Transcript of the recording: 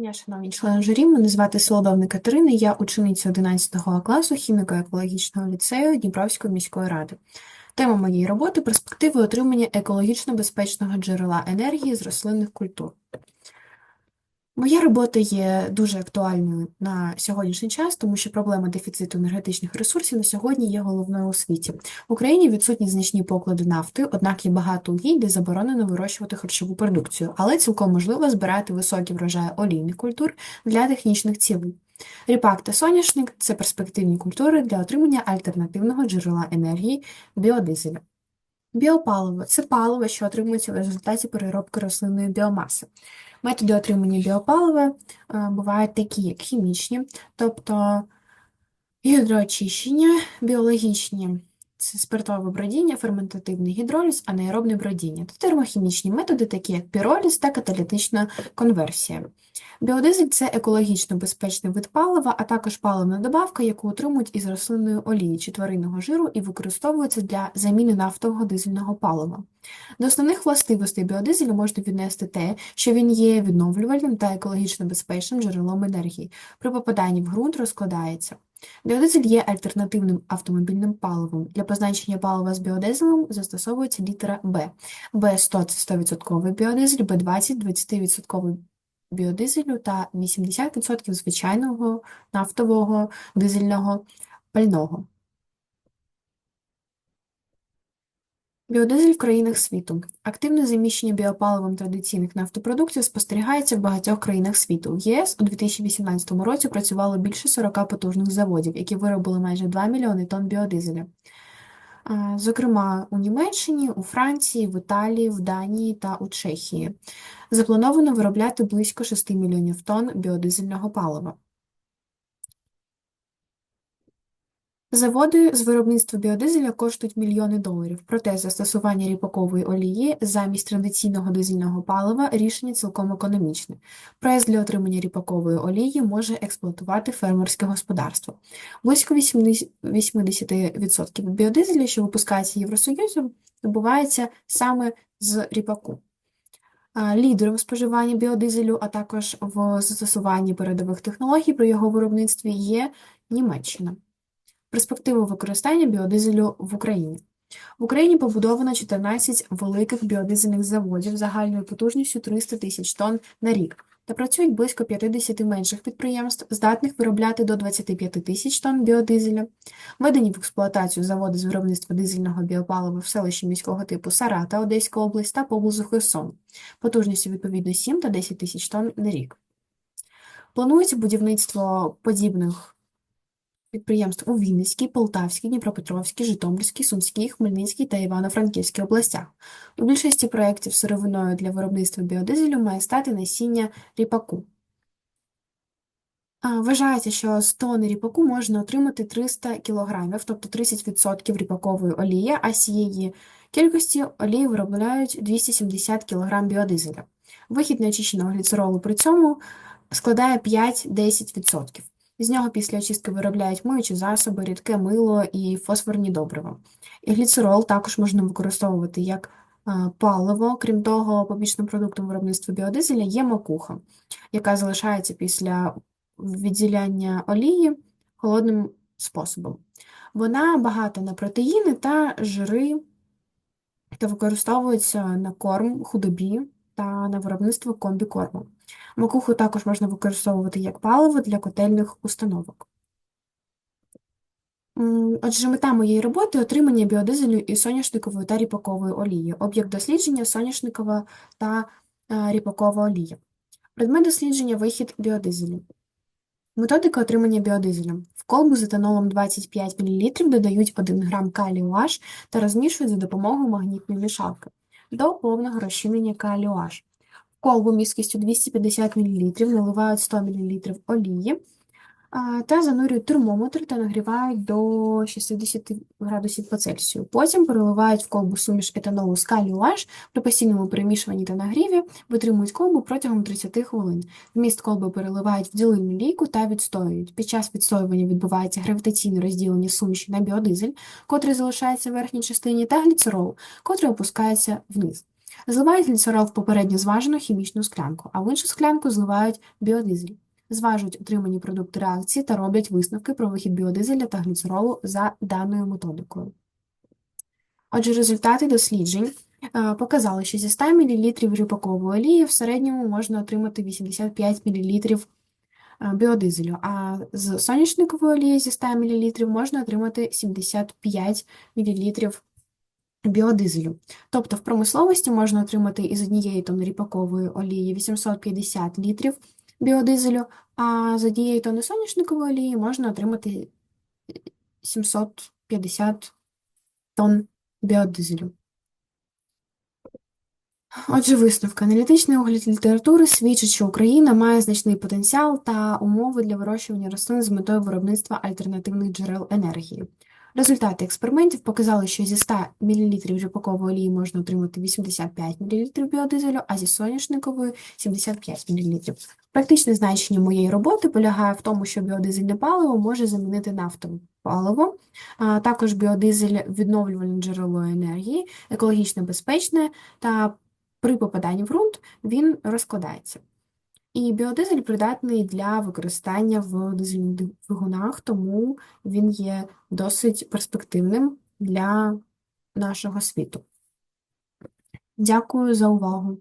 дня, шановні члени журі. Мене звати Солодовна Катерина, я учениця 11 класу хіміко-екологічного ліцею Дніпровської міської ради. Тема моєї роботи перспективи отримання екологічно безпечного джерела енергії з рослинних культур. Моя робота є дуже актуальною на сьогоднішній час, тому що проблема дефіциту енергетичних ресурсів на сьогодні є головною у світі. В Україні відсутні значні поклади нафти, однак є багато угідь, де заборонено вирощувати харчову продукцію, але цілком можливо збирати високі врожаї олійних культур для технічних цілей. Ріпак та соняшник це перспективні культури для отримання альтернативного джерела енергії біодизеля. Біопаливо це паливо, що отримується в результаті переробки рослинної біомаси. Методи отримання біопалива е, бувають такі, як хімічні, тобто гідроочищення, біологічні це спиртове бродіння, ферментативний гідроліз, анаеробне бродіння та термохімічні методи, такі як піроліз та каталітична конверсія. Біодизель це екологічно безпечний вид палива, а також паливна добавка, яку отримують із рослинної олії чи тваринного жиру і використовується для заміни нафтового дизельного палива. До основних властивостей біодизелю можна віднести те, що він є відновлювальним та екологічно безпечним джерелом енергії. При попаданні в ґрунт розкладається. Біодизель є альтернативним автомобільним паливом. Для позначення палива з біодизелем застосовується літера Б. Б100 – це 100% біодизель, Б20 – 20% біодизелю та 80% звичайного нафтового дизельного пального. Біодизель в країнах світу. Активне заміщення біопаливом традиційних нафтопродуктів спостерігається в багатьох країнах світу. В ЄС у 2018 році працювало більше 40 потужних заводів, які виробили майже 2 мільйони тонн біодизеля. Зокрема, у Німеччині, у Франції, в Італії, в Данії та у Чехії. Заплановано виробляти близько 6 мільйонів тонн біодизельного палива. Заводи з виробництва біодизеля коштують мільйони доларів, проте застосування ріпакової олії замість традиційного дизельного палива рішення цілком економічне. Прес для отримання ріпакової олії може експлуатувати фермерське господарство. Близько 80% біодизеля, що випускається Євросоюзом, добувається саме з ріпаку. Лідером споживання біодизелю, а також в застосуванні передових технологій при його виробництві є Німеччина. Перспективи використання біодизелю в Україні. В Україні побудовано 14 великих біодизельних заводів загальною потужністю 300 тисяч тонн на рік та працюють близько 50 менших підприємств, здатних виробляти до 25 тисяч тонн біодизеля, введені в експлуатацію заводи з виробництва дизельного біопалива в селищі міського типу Сарата, Одеська область та поблизу Херсон, потужністю відповідно 7 та 10 тисяч тонн на рік. Планується будівництво подібних підприємств у Вінницькій, Полтавській, Дніпропетровській, Житомирській, Сумській, Хмельницькій та Івано-Франківській областях. У більшості проєктів сировиною для виробництва біодизелю має стати насіння ріпаку. Вважається, що з тони ріпаку можна отримати 300 кг, тобто 30% ріпакової олії, а з цієї кількості олії виробляють 270 кг біодизеля. Вихід неочищеного гліцеролу при цьому складає 5-10%. З нього після очистки виробляють миючі засоби, рідке мило і фосфорні добрива. І гліцерол також можна використовувати як паливо, крім того, побічним продуктом виробництва біодизеля є макуха, яка залишається після відділяння олії холодним способом. Вона багата на протеїни та жири та використовується на корм худобі та на виробництво комбікорму. Макуху також можна використовувати як паливо для котельних установок. Отже, мета моєї роботи отримання біодизелю і соняшникової та ріпакової олії, об'єкт дослідження соняшникова та е, ріпакова олія. Предмет дослідження вихід біодизелю. Методика отримання біодизелю. В колбу з етанолом 25 мл додають 1 г калію H та розмішують за допомогою магнітної мішалки до повного розчинення калію В колбу міськістю 250 мл, наливають 100 мл олії та занурюють термометр та нагрівають до 60 градусів по Цельсію. Потім переливають в колбу суміш етанолу з калію H при постійному перемішуванні та нагріві, витримують колбу протягом 30 хвилин. Вміст колби переливають в ділильну лійку та відстоюють. Під час відстоювання відбувається гравітаційне розділення суміші на біодизель, котрий залишається в верхній частині, та гліцерол, котрий опускається вниз. Зливають гліцерол в попередньо зважену хімічну склянку, а в іншу склянку зливають біодизель. Зважують отримані продукти реакції та роблять висновки про вихід біодизеля та гліцеролу за даною методикою. Отже, результати досліджень е, показали, що зі 100 мл ріпакової олії в середньому можна отримати 85 мл біодизелю, а з соняшникової олії зі 100 мл можна отримати 75 мл біодизелю. Тобто в промисловості можна отримати із однієї тонни ріпакової олії 850 літрів біодизелю, а з однієї тонни соняшникової олії можна отримати 750 тонн біодизелю. Отже, висновка. Аналітичний огляд літератури свідчить, що Україна має значний потенціал та умови для вирощування рослин з метою виробництва альтернативних джерел енергії. Результати експериментів показали, що зі 100 мл ріпакової олії можна отримати 85 мл біодизелю, а зі соняшникової 75 мл. Практичне значення моєї роботи полягає в тому, що біодизельне паливо може замінити нафтове паливо, а також біодизель відновлювальне джерело енергії, екологічно безпечне та при попаданні в ґрунт він розкладається. І біодизель придатний для використання в дизельних двигунах, тому він є досить перспективним для нашого світу. Дякую за увагу!